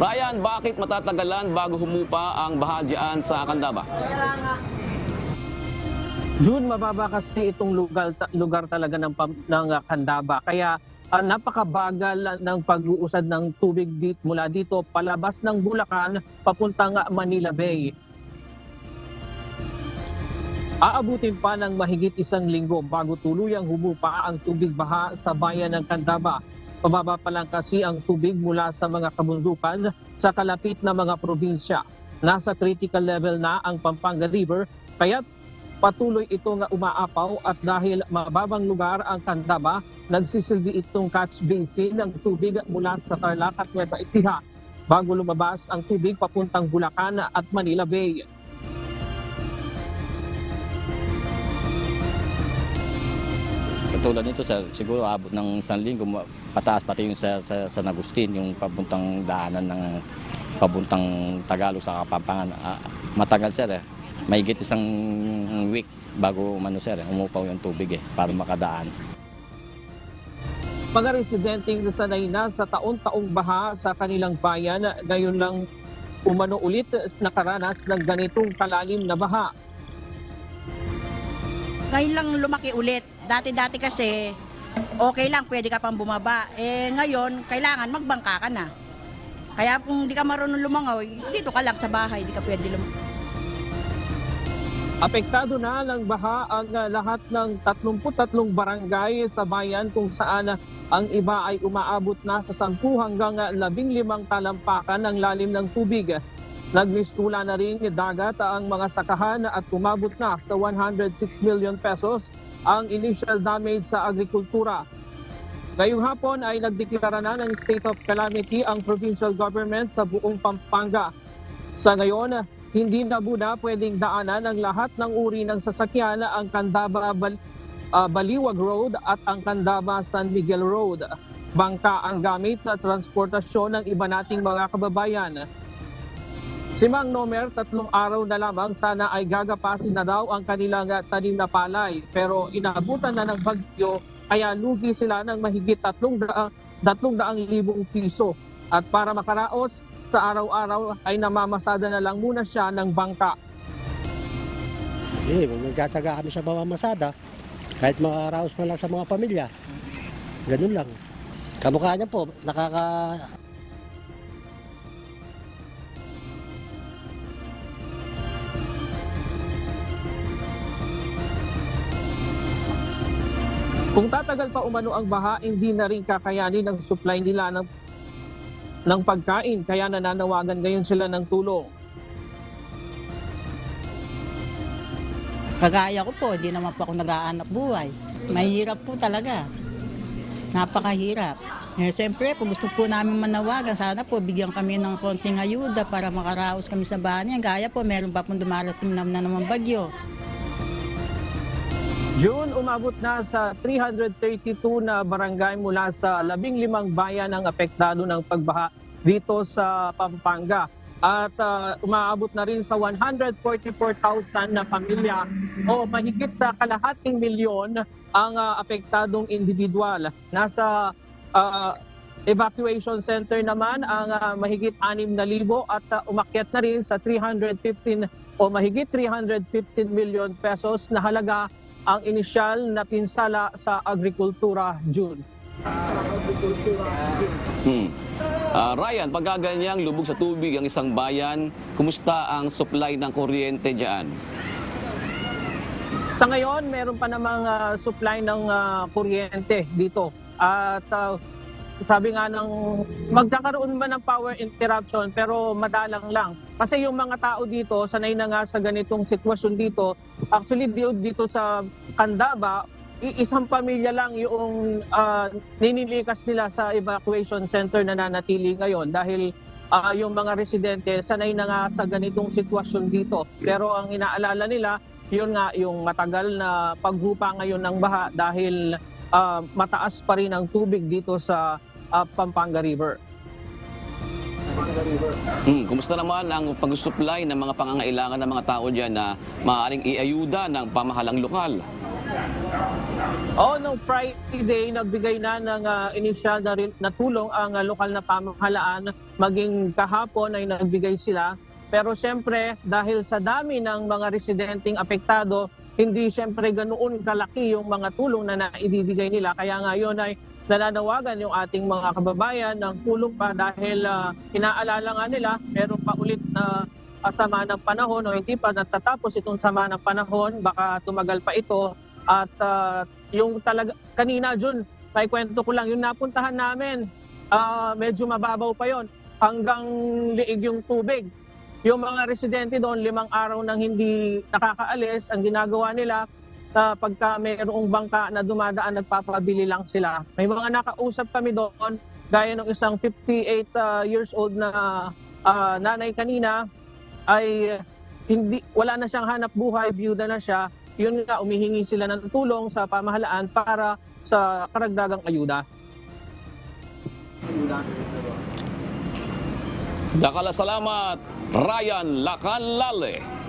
Ryan, bakit matatagalan bago humupa ang baha dyan sa Candaba? June, mababa kasi itong lugar, lugar talaga ng, ng ah, Candaba. Kaya ah, napakabagal ng pag-uusad ng tubig dit, mula dito palabas ng Bulacan papuntang ah, Manila Bay. Aabutin pa ng mahigit isang linggo bago tuluyang humupa ang tubig baha sa bayan ng Candaba. Pababa pa lang kasi ang tubig mula sa mga kabundukan sa kalapit na mga probinsya. Nasa critical level na ang Pampanga River kaya patuloy itong umaapaw at dahil mababang lugar ang Candaba, nagsisilbi itong catch basin ng tubig mula sa Tarlac at Nueva Ecija bago lumabas ang tubig papuntang Bulacan at Manila Bay. Katulad nito, sir, siguro abot ng isang linggo, pataas pati yung sa, sa, San Agustin, yung papuntang daanan ng papuntang Tagalog sa Kapampangan. Ah, matagal, sir, eh. Mahigit isang week bago umano, sir, eh, umupaw yung tubig eh, para makadaan. Mga residenteng sanay na sa taon-taong baha sa kanilang bayan, ngayon lang umano ulit nakaranas ng ganitong kalalim na baha. Ngayon lang lumaki ulit. Dati-dati kasi, okay lang, pwede ka pang bumaba. Eh ngayon, kailangan magbangka ka na. Kaya kung di ka marunong lumangoy, dito ka lang sa bahay, di ka pwede lumangoy. Apektado na ng baha ang uh, lahat ng 33 barangay sa bayan kung saan uh, ang iba ay umaabot na sa 10 hanggang uh, 15 talampakan ng lalim ng tubig. Nagmistula na rin dagat ang mga sakahan at umabot na sa 106 million pesos ang initial damage sa agrikultura. Ngayong hapon ay nagdeklara na ng state of calamity ang provincial government sa buong Pampanga. Sa ngayon, hindi na muna pwedeng daanan ng lahat ng uri ng sasakyan ang Candaba Bal- ah, Baliwag Road at ang Candaba San Miguel Road. Bangka ang gamit sa transportasyon ng iba nating mga kababayan. Si Mang Nomer, tatlong araw na lamang sana ay gagapasin na daw ang kanilang ah, tanim na palay. Pero inaabutan na ng bagyo kaya lugi sila ng mahigit tatlong, da- tatlong daang libong piso. At para makaraos, sa araw-araw ay namamasada na lang muna siya ng bangka. Eh, magtsatsaga kami sa mamamasada. Kahit makaraos man lang sa mga pamilya. Ganun lang. Kamukha niya po, nakaka... Kung tatagal pa umano ang baha, hindi na rin kakayanin ng supply nila ng, ng pagkain. Kaya nananawagan ngayon sila ng tulong. Kagaya ko po, hindi naman po ako nag-aanap buhay. Mahirap po talaga. Napakahirap. Eh, Siyempre po, gusto po namin manawagan. Sana po bigyan kami ng konting ayuda para makaraos kami sa bahay niya. Gaya po, meron pa pong dumarating na naman bagyo. June, umabot na sa 332 na barangay mula sa 15 bayan ang apektado ng pagbaha dito sa Pampanga. At ah, umaabot na rin sa 144,000 na pamilya o mahigit sa kalahating milyon ang ah, apektadong individual. Nasa ah, evacuation center naman ang ah, mahigit 6,000 at ah, umakyat na rin sa 315 o mahigit 315 million pesos na halaga ang inisyal na pinsala sa agrikultura June. Hmm. Ah, Ryan, pagkaganyang lubog sa tubig ang isang bayan, kumusta ang supply ng kuryente dyan? Sa ngayon, meron pa namang ah, supply ng ah, kuryente dito. At ah, sabi nga ng magkakaroon man ng power interruption pero madalang lang. Kasi yung mga tao dito, sanay na nga sa ganitong sitwasyon dito. Actually, di- dito sa Candaba, isang pamilya lang yung ah, ninilikas nila sa evacuation center na nanatili ngayon dahil ah, yung mga residente sanay na nga sa ganitong sitwasyon dito. Pero ang inaalala nila, yun nga yung matagal na paghupa ngayon ng baha dahil ah, mataas pa rin ang tubig dito sa ah, Pampanga River. Hmm. Kumusta naman ang pag-supply ng mga pangangailangan ng mga tao dyan na maaaring iayuda ng pamahalang lokal? Oh, no Friday, nagbigay na ng ah, inisyal na, rin, na tulong ang ah, lokal na pamahalaan. Maging kahapon ay nagbigay sila. Pero siyempre, dahil sa dami ng mga residenteng apektado, hindi siyempre ganoon kalaki yung mga tulong na naibibigay nila. Kaya ngayon ay nananawagan yung ating mga kababayan ng tulong pa dahil ah, inaalala nga nila, meron pa ulit na ah, sama ng panahon o hindi pa natatapos itong sama ng panahon, baka tumagal pa ito at ah, yung talaga kanina Jun, may kwento ko lang yung napuntahan namin. ah, medyo mababaw pa yon hanggang liig yung tubig. Yung mga residente doon, limang araw nang hindi nakakaalis, ang ginagawa nila, sa pagka mayroong bangka na dumadaan, nagpapabili lang sila. May mga nakausap kami doon, gaya ng isang 58 ah, years old na ah, nanay kanina, ay hindi wala na siyang hanap buhay, byuda na siya. Yun nga, umihingi sila ng tulong sa pamahalaan para sa karagdagang ayuda. Dakala salamat, Ryan Lacanlale.